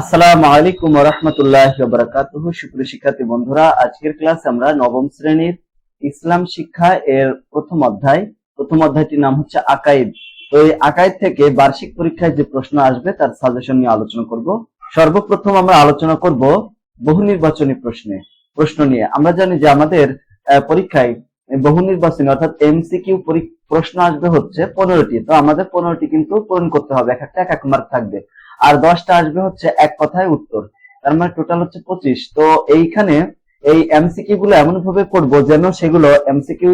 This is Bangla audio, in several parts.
আসসালামু আলাইকুম রহমতুল্লাহ বারাকাতুহ। সুপ্রিয় শিক্ষার্থী বন্ধুরা, আজকের ক্লাস আমরা নবম শ্রেণির ইসলাম শিক্ষা এর প্রথম অধ্যায়, প্রথম অধ্যায়টির নাম হচ্ছে থেকে বার্ষিক পরীক্ষায় যে প্রশ্ন আসবে, তার সাজেশন নিয়ে আলোচনা করব। সর্বপ্রথম আমরা আলোচনা করব বহু নির্বাচনী প্রশ্নে। প্রশ্ন নিয়ে। আমরা জানি যে আমাদের পরীক্ষায় বহু নির্বাচনী অর্থাৎ এমসিকিউ প্রশ্ন আসবে হচ্ছে পনেরোটি। তো আমাদের পনেরোটি কিন্তু পূরণ করতে হবে। এক একটা এক এক মার্ক থাকবে। আর দশটা আসবে হচ্ছে এক কথায় উত্তর। তার মানে টোটাল হচ্ছে পঁচিশ। তো এইখানে এই এমসিকিউ গুলো এমন ভাবে পড়ব যেন সেগুলো এমসিকিউ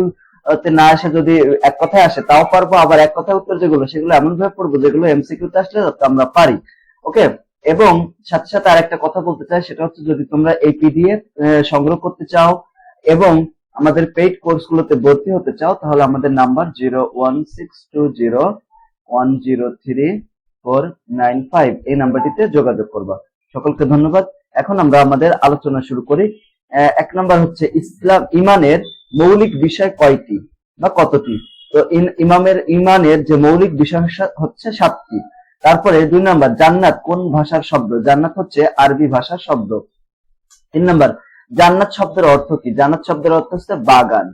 না আসে যদি এক কথায় আসে, তাও পারব। আবার এক কথায় উত্তর যেগুলো, সেগুলো এমন ভাবে পড়ব যেগুলো এমসিকিউ তে আসলে আমরা পারি। ওকে? এবং সাথে সাথে আরেকটা কথা বলতে চাই, সেটা হচ্ছে যদি তোমরা এই পিডিএফ সংগ্রহ করতে চাও এবং আমাদের পেইড কোর্স গুলোতে ভর্তি হতে চাও, তাহলে আমাদের number zero one six two zero one zero three four nine five এই নাম্বারটিতে যোগাযোগ করবা। সকলকে ধন্যবাদ। এখন আমরা আমাদের আলোচনা শুরু করি। এক নাম্বার হচ্ছে ইসলাম ইমানের মৌলিক বিষয় কয়টি বা কতটি? তো ইমামের ইমানের যে মৌলিক বিষয় হচ্ছে- সাতটি। তারপরে দুই নাম্বার, জান্নাত কোন ভাষার শব্দ? জান্নাত হচ্ছে আরবি ভাষার শব্দ। তিন নাম্বার, জান্নাত শব্দের অর্থ কি? জান্নাত শব্দের অর্থ হচ্ছে বাগান।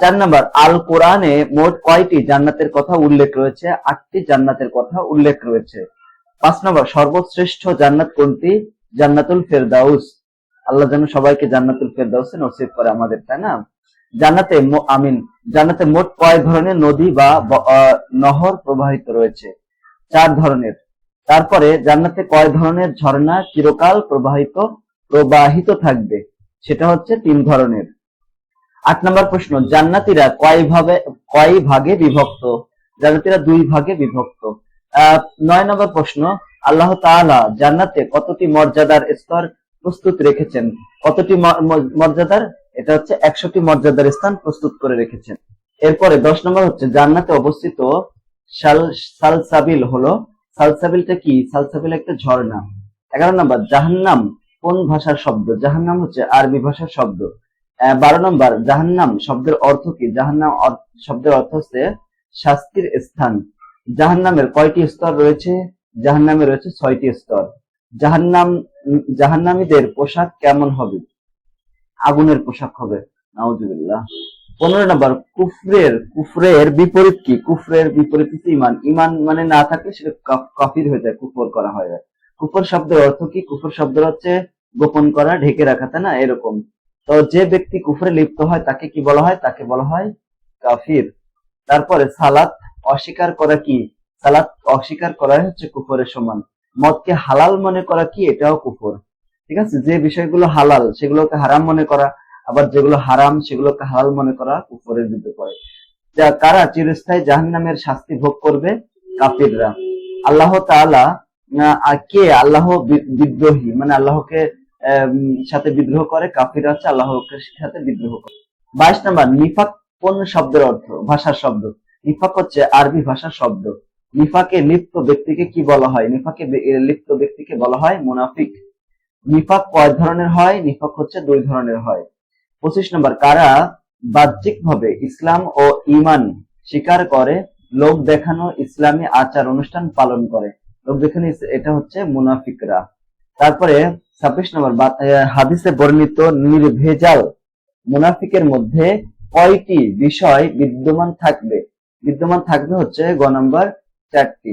চার নাম্বার আল কোরআনে মোট কয়টি জান্নাতের কথা উল্লেখ রয়েছে? আটটি জান্নাতের কথা উল্লেখ রয়েছে। পাঁচ নম্বর, সর্বশ্রেষ্ঠ জান্নাত কোনটি? জান্নাতুল ফেরদাউস। আল্লাহ যেন সবাইকে জান্নাতুল ফেরদাউসে নসিব করে আমাদের, তাই না? জান্নাতে আমিন, জান্নাতে মোট কয় ধরনের নদী বা নহর প্রবাহিত রয়েছে? চার ধরনের। তারপরে, জান্নাতে কয় ধরনের ঝর্ণা চিরকাল প্রবাহিত প্রবাহিত থাকবে? সেটা হচ্ছে তিন ধরনের। আট নম্বর প্রশ্ন, জান্নাতীরা কয় ভাবে, কয় ভাগে বিভক্ত? জান্নাতীরা দুই ভাগে বিভক্ত। নয় নম্বর প্রশ্ন, আল্লাহ তাআলা জান্নাতে কতটি মর্যাদার স্তর প্রস্তুত রেখেছেন? কতটি মর্যাদার? এটা হচ্ছে একশোটি মর্যাদার স্থান প্রস্তুত করে রেখেছেন। এরপরে দশ নম্বর হচ্ছে, জান্নাতে অবস্থিত সাল, সালসাবিল হলো, সালসাবিলটা কি? সালসাবিল একটা ঝর্ণা। এগারো নম্বর, জাহান্নাম কোন ভাষার শব্দ? জাহান্নাম হচ্ছে আরবি ভাষার শব্দ। বারো নম্বর, জাহান্নাম শব্দের অর্থ কি? জাহান্নাম শব্দের অর্থ হচ্ছে শাস্তির স্থান। জাহান্নামের কয়টি স্তর রয়েছে? জাহান্নামে রয়েছে ছয়টি স্তর। জাহান্নাম, জাহান্নামীদের পোশাক কেমন হবে? আগুনের পোশাক হবে। নাউজুবিল্লাহ। পনেরো নম্বর, কুফরের কুফরের বিপরীত কি? কুফরের বিপরীত হচ্ছে ইমান ইমান মানে না থাকলে সেটা কাফ- কাফির হয়ে যায়, কুফর করা হয়। কুফর শব্দের অর্থ কি? কুফর শব্দ হচ্ছে গোপন করা, ঢেকে রাখা না? এরকম। তো যে ব্যক্তি কুফরে লিপ্ত হয়, তাকে কি বলা হয়? তাকে বলা হয় কাফির। তারপরে সালাত অস্বীকার করা কি? সালাত অস্বীকার করাই হচ্ছে কুফরের সমান। মদকে হালাল মনে করা কি? এটাও কুফর। ঠিক আছে? যে বিষয়গুলো হালাল, সেগুলোকে হারাম মনে করা, আবার যেগুলো হারাম, সেগুলোকে হালাল মনে করা কুফরের মধ্যে পড়ে যা কারা চিরস্থায়ী জাহান্নামের শাস্তি ভোগ করবে? কাফিররা। আল্লাহ আর কে? আল্লাহ বিদ্রোহী। মানে আল্লাহকে সাথে বিদ্রোহ করে কাফির হচ্ছে আল্লাহকে সাথে বিদ্রোহ করে। বাইশ নাম্বার, নিফাক কোন শব্দের অর্থ? ভাষার শব্দ। নিফাক হচ্ছে আরবি ভাষার শব্দ। নিফাকে লিপ্ত ব্যক্তিকে কি বলা হয়? নিফাকে লিপ্ত ব্যক্তিকে বলা হয় মুনাফিক। নিফাক কয় ধরনের হয়? নিফাক হচ্ছে দুই ধরনের হয়। পঁচিশ নম্বর, কারা বাহ্যিক ভাবে ইসলাম ও ইমান স্বীকার করে? লোক দেখানো ইসলামী আচার অনুষ্ঠান পালন করে। লোক দেখানো এটা হচ্ছে মুনাফিকরা। তারপরে ছাব্বিশ নম্বর হাদিসে বর্ণিত নির্ভেজাল মুনাফিকের মধ্যে কয়টি বিষয় বিদ্যমান থাকবে? বিদ্যমান থাকবে হচ্ছে গ নম্বর চারটি।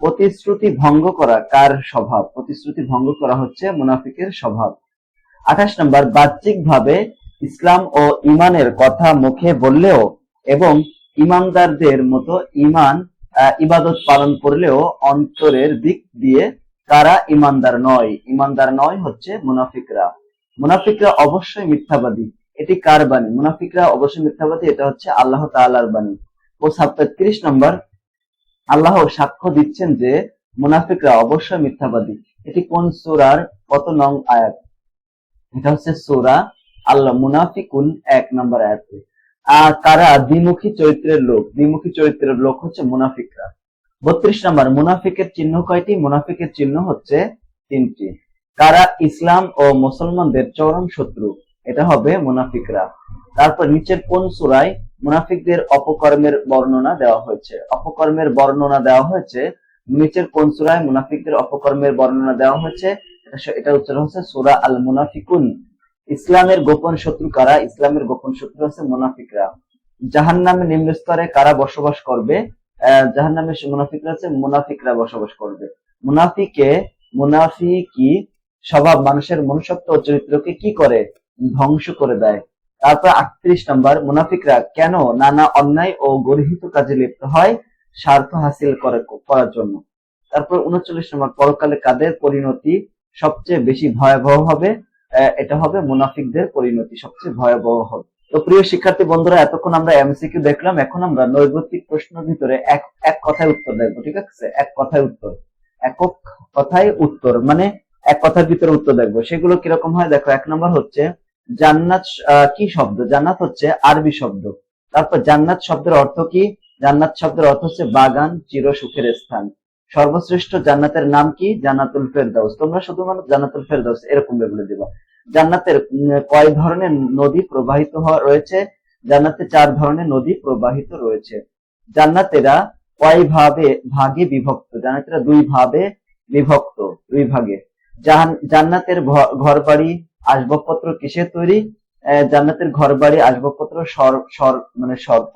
প্রতিশ্রুতি ভঙ্গ করা কার স্বভাব? প্রতিশ্রুতি ভঙ্গ করা হচ্ছে মুনাফিকের স্বভাব। আঠাশ নম্বর বাহ্যিক ভাবে ইসলাম ও ইমানের কথা মুখে বললেও এবং ইমানদারদের মতো ইমান ইবাদত পালন করলেও অন্তরের দিক দিয়ে কারা? ইমানদার নয়। ইমানদার নয় হচ্ছে মুনাফিকরা। মুনাফিকরা অবশ্যই মিথ্যাবাদী। এটি কার বাণী? মুনাফিকরা অবশ্যই মিথ্যাবাদী, এটা হচ্ছে আল্লাহ তাআলার বাণী। ও সাতত্রিশ নম্বর, আল্লাহ সাক্ষ্য দিচ্ছেন যে মুনাফিকরা অবশ্যই মিথ্যাবাদী। এটি কোন সূরার কত নং আয়াত? এটা হচ্ছে সূরা আল্লাহ মুনাফিকুন এক নম্বর আয়াতে। আর কারা দ্বিমুখী চরিত্রের লোক? দ্বিমুখী চরিত্রের লোক হচ্ছে মুনাফিকরা। বত্রিশ নম্বর, মুনাফিকের চিহ্ন কয়টি? মুনাফিকের চিহ্ন হচ্ছে তিনটি। কারা ইসলাম ও মুসলমানদের চরম শত্রু? এটা হবে মুনাফিকরা। তারপর নিচের কোন সূরায় মুনাফিকদের অপকর্মের বর্ণনা দেওয়া হয়েছে? অপকর্মের বর্ণনা দেওয়া হয়েছে, নিচের কোন সূরায় মুনাফিকদের অপকর্মের বর্ণনা দেওয়া হয়েছে? এটা- উত্তর হচ্ছে সূরা আল মুনাফিকুন ইসলামের গোপন শত্রু কারা? ইসলামের গোপন শত্রু হচ্ছে মুনাফিকরা। জাহান্নামে নিম্ন স্তরে কারা বসবাস করবে? জাহান নামে মুনাফিকরা আছে, মুনাফিকরা বসবাস করবে। মুনাফিকে, মুনাফিকি স্বভাব, মানুষের মনুষ্যত্ব চরিত্রকে কি করে? ধ্বংস করে দেয়। তারপর আটত্রিশ নম্বর, মুনাফিকরা কেন নানা অন্যায় ও গর্হিত কাজে লিপ্ত হয়? স্বার্থ হাসিল করে, করার জন্য। তারপর উনচল্লিশ নম্বর, পরকালে কাদের পরিণতি সবচেয়ে বেশি ভয়াবহ হবে? এটা হবে মুনাফিকদের পরিণতি সবচেয়ে ভয়াবহ হবে। তো প্রিয় শিক্ষার্থী বন্ধুরা, এতক্ষণ আমরা এমসিকিউ দেখলাম। এখন আমরা নৈর্গতিক প্রশ্নের ভিতরে এক এক কথায় উত্তর দেখব, ঠিক আছে? এক কথায় উত্তর। একক কথায় উত্তর মানে এক কথার ভিতরে উত্তর দেখব। সেগুলো কীরকম হয়? দেখো, এক নম্বর হচ্ছে জান্নাত কি শব্দ? জান্নাত হচ্ছে আরবি শব্দ। তারপর জান্নাত শব্দের অর্থ কি? জান্নাত শব্দের অর্থ হচ্ছে বাগান, চির সুখের স্থান। সর্বশ্রেষ্ঠ জান্নাতের নাম কি? জান্নাতুল ফেরদাউস। তোমরা শুধুমাত্র জান্নাতুল ফেরদাউস এরকম বলে দিবা। জান্নাতের কয় ধরনের নদী প্রবাহিত রয়েছে। জান্নাতে চার ধরনের নদী প্রবাহিত রয়েছে। জান্নাতেরা কয় ভাবে ভাগে বিভক্ত? জান্নাতেরা দুই ভাবে বিভক্ত দুই ভাগে জান্নাতের ঘর বাড়ি আসবাবপত্র কিসের তৈরি? জান্নাতের ঘর বাড়ি আসবাবপত্র মানে সর্প,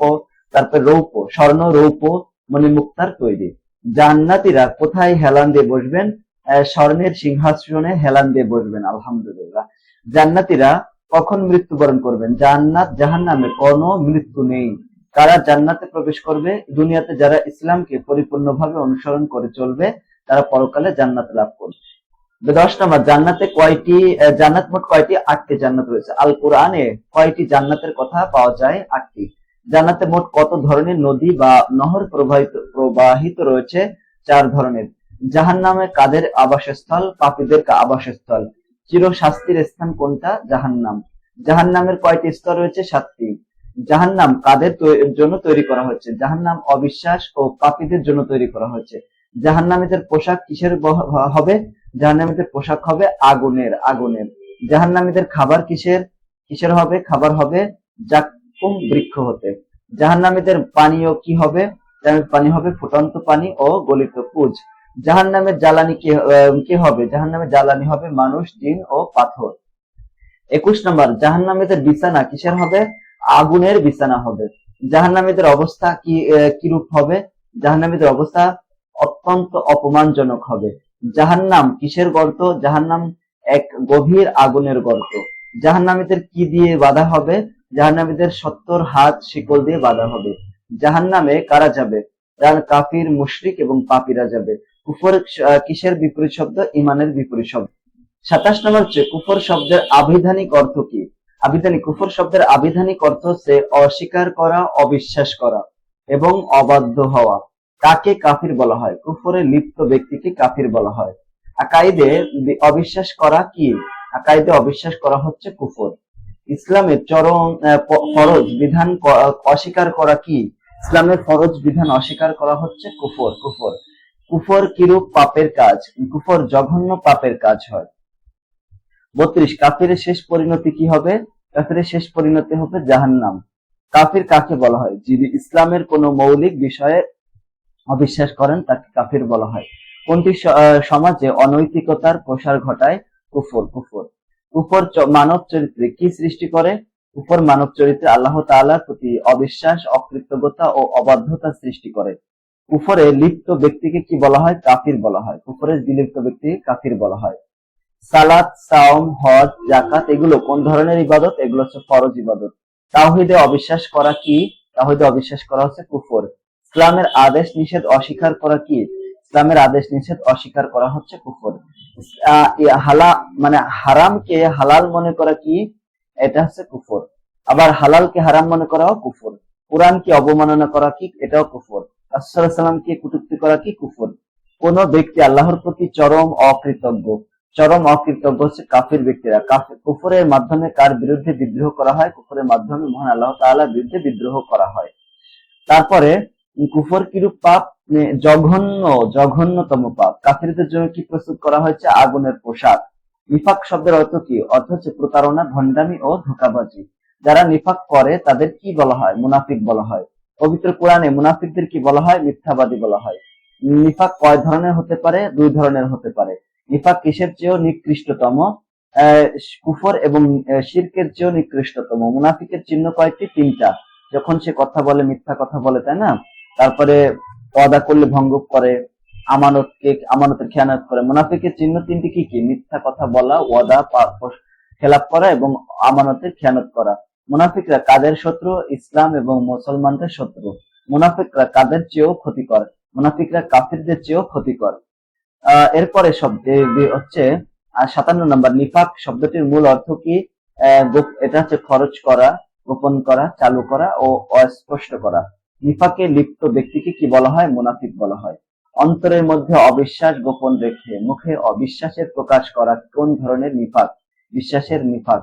তারপর রৌপ স্বর্ণ রৌপ মানে মুক্তার তৈরি। জান্নাতিরা কোথায় হেলান দিয়ে বসবেন? স্বর্ণের সিংহাসনে হেলান দিয়ে বসবেন, আলহামদুলিল্লাহ। জান্নাতিরা কখন মৃত্যুবরণ করবেন? জান্নাত জাহান্নামে কোনো মৃত্যু নেই। কারা জান্নাতে প্রবেশ করবে? দুনিয়াতে যারা ইসলামকে পরিপূর্ণভাবে অনুসরণ করে চলবে, তারা পরকালে জান্নাত লাভ করবে। দশ নম্বর, জান্নাতে কয়টি জান্নাত মোট কয়টি? আটটি জান্নাত রয়েছে। আল কোরআনে কয়টি জান্নাতের কথা পাওয়া যায়? আটটি। জান্নাতে মোট কত ধরনের নদী বা নহর প্রবাহিত প্রবাহিত রয়েছে? চার ধরনের। জাহান্নামে কাদের আবাসস্থল? পাপীদের আবাসস্থল। চির শাস্তির স্থান কোনটা? জাহান্নাম। জাহান্নামের কয়টি স্তর রয়েছে? সাতটি। জাহান্নাম কাদের জন্য তৈরি করা হয়েছে জাহান্নাম অবিশ্বাস ও পাপীদের জন্য তৈরি করা হয়েছে জাহান্নামীদের পোশাক কিসের হবে? জাহান্নামীদের পোশাক হবে আগুনের আগুনের। জাহান্নামীদের খাবার কিসের? কিসের হবে? খাবার হবে জাক্কুম বৃক্ষ হতে। জাহান্নামীদের পানীয় কি হবে? পানি হবে ফুটন্ত পানি ও গলিত পুজ। জাহান্নামের জ্বালানি কি হবে? জাহান্নামের জ্বালানি হবে মানুষ, জিন ও পাথর। একুশ নম্বর জাহান্নামীদের বিছানা কিসের হবে? আগুনের বিছানা হবে। জাহান্নামীদের অবস্থা কি কিরূপ হবে? জাহান্নামীদের অবস্থা অত্যন্ত অপমানজনক হবে। জাহান্নাম কিসের গর্ত? জাহান্নাম এক গভীর আগুনের গর্ত। জাহান্নামীদের কি দিয়ে বাধা হবে? জাহান্নামীদের সত্তর হাত শিকল দিয়ে বাধা হবে। জাহান্নামে কারা যাবে? কাফির, মুশরিক এবং পাপিরা যাবে। কুফর কিসের বিপরীত শব্দ? ইমানের বিপরীত শব্দ। সাতাশ নম্বর হচ্ছে, কুফর শব্দের আবিধানিক অর্থ কি? আবিধানিক কুফর শব্দের আবিধানিক অর্থ হচ্ছে অস্বীকার করা, অবিশ্বাস করা এবং অবাধ্য হওয়া। কাকে কাফির বলা হয়? কুফরে লিপ্ত ব্যক্তিকে কাফির বলা হয়। আকাইদে অবিশ্বাস করা কি? আকাইদে অবিশ্বাস করা হচ্ছে কুফর। ইসলামের চরম ফরজ বিধান অস্বীকার করা কি? ইসলামের ফরজ বিধান অস্বীকার করা হচ্ছে কুফর। কুফর কুফর কিরূপ পাপের কাজ? কুফর জঘন্য পাপের কাজ হয়। বত্রিশ, কাফিরের শেষ পরিণতি কি হবে? কাফিরের শেষ পরিণতি হবে জাহান্নাম। কাফির কাকে বলা হয়? যিনি ইসলামের কোনো মৌলিক বিষয়ে অবিশ্বাস করেন, তাকে কাফির বলা হয়। কোনটি সমাজে অনৈতিকতার প্রসার ঘটায়? কুফর কুফর। কুফর মানব চরিত্রে কি সৃষ্টি করে? কুফর মানব চরিত্রে আল্লাহ তাআলার প্রতি অবিশ্বাস, অকৃতজ্ঞতা ও অবাধ্যতা সৃষ্টি করে। কুফরে লিপ্ত ব্যক্তিকে কি বলা হয়? কাফির বলা হয়। কুফরে বিলিপ্ত ব্যক্তিকে কাফির বলা হয়। সালাত, সাওম, হজ জাকাত এগুলো কোন ধরনের ইবাদত? এগুলো হচ্ছে ফরজ ইবাদত। তাওহিদে অবিশ্বাস করা কি? তাওহিদে অবিশ্বাস করা হচ্ছে কুফর। ইসলামের আদেশ নিষেধ অস্বীকার করা কি? ইসলামের আদেশ নিষেধ অস্বীকার করা হচ্ছে কুফর। হালা মানে হারামকে হালাল মনে করা কি? এটা হচ্ছে কুফর। আবার হালালকে হারাম মনে করাও কুফর। কোরআনকে অবমাননা করা কি? এটাও কুফর। সাল্লামকে কটূক্তি করা কি কুফর? কোন ব্যক্তি আল্লাহর প্রতি চরম অকৃতজ্ঞ। চরম অকৃতজ্ঞ হচ্ছে কাফির ব্যক্তিরা। কুফরের মাধ্যমে কার বিরুদ্ধে বিদ্রোহ করা হয়? কুফরের মাধ্যমে মহান আল্লাহ তাআলার বিরুদ্ধে বিদ্রোহ করা হয়। তারপরে, কুফর কিরূপ পাপ? মানে জঘন্য, জঘন্যতম পাপ। কাফিরদের জন্য কি প্রস্তুত করা হয়েছে? আগুনের পোশাক। নিফাক শব্দের অর্থ কি? অর্থ হচ্ছে প্রতারণা, ভণ্ডামি ও ধোকাবাজি। যারা নিফাক করে, তাদের কি বলা হয়? মুনাফিক বলা হয়। পবিত্র কোরআনে মুনাফিকদের কি বলা হয়? মিথ্যাবাদী বলা হয়। নিফাক কয় ধরনের হতে পারে? দুই ধরনের হতে পারে। নিফাক কিসের চেয়েও নিকৃষ্টতম? কুফর এবং শিরকের চেয়েও নিকৃষ্টতম। মুনাফিকের চিহ্ন কয়েকটি তিনটা। যখন সে কথা বলে, মিথ্যা কথা বলে, তাই না? তারপরে ওয়াদা করলে ভঙ্গ করে, আমানতকে, আমানতের খেয়ানত করে। মুনাফিকের চিহ্ন তিনটি কি কি? মিথ্যা কথা বলা, ওয়াদা খেলাপ করা এবং আমানতের খেয়ানত করা। মুনাফিকরা কাদের শত্রু? ইসলাম এবং মুসলমানদের শত্রু। মুনাফিকরা কাদের চেয়েও ক্ষতিকর? মুনাফিকরা কাফিরদের চেয়েও ক্ষতিকর। এরপরে শব্দ হচ্ছে সাতান্ন নম্বর, নিফাক শব্দটির মূল অর্থ কি? এটা হচ্ছে খরচ করা, গোপন করা, চালু করা ও অস্পষ্ট করা। নিফাকে লিপ্ত ব্যক্তিকে কি বলা হয়? মুনাফিক বলা হয়। অন্তরের মধ্যে অবিশ্বাস গোপন রেখে, মুখে অবিশ্বাসের প্রকাশ করা কোন ধরনের নিফাক? বিশ্বাসের নিফাক।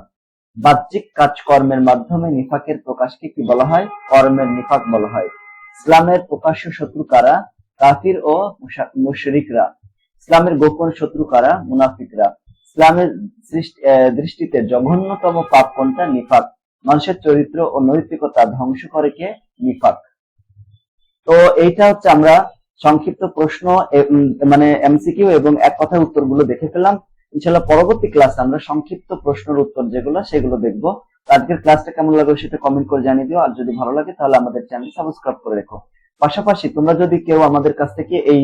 বাহ্যিক কাজকর্মের মাধ্যমে নিফাকের প্রকাশকে কি বলা হয়? কর্মের নিফাক বলা হয়। ইসলামের প্রকাশ্য শত্রু কারা? কাফির ও মুশরিকরা। ইসলামের গোপন শত্রু কারা? মুনাফিকরা। ইসলামের দৃষ্টিতে জঘন্যতম পাপ কোনটা? নিফাক। মানুষের চরিত্র ও নৈতিকতা ধ্বংস করে কে? নিফাক। তো এইটা হচ্ছে আমরা সংক্ষিপ্ত প্রশ্ন মানে এমসিকিউ এবং এক কথায় উত্তরগুলো দেখে ফেললাম। ইনশাল্লাহ পরবর্তী ক্লাসে আমরা সংক্ষিপ্ত প্রশ্নের উত্তর যেগুলো, সেগুলো দেখব। আজকের ক্লাসটা কেমন লাগল সেটা কমেন্ট করে জানিয়ে দিও। আর যদি ভালো লাগে তাহলে আমাদের চ্যানেল সাবস্ক্রাইব করে রেখো। পাশাপাশি তোমরা যদি কেউ আমাদের কাছ থেকে এই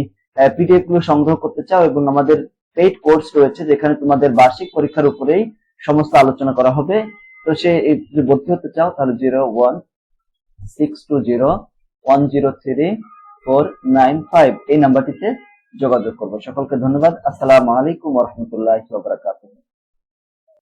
পিডিএফগুলো সংগ্রহ করতে চাও এবং আমাদের পেইড কোর্স রয়েছে যেখানে তোমাদের বার্ষিক পরীক্ষার উপরেই সমস্ত আলোচনা করা হবে, তো সে যদি ভর্তি হতে চাও তাহলে zero one six two zero one zero three four nine five এই নাম্বারটিতে যোগাযোগ করব। সকলকে ধন্যবাদ। আসসালামু আলাইকুম রহমতুল্লাহ বারাকাতুহ।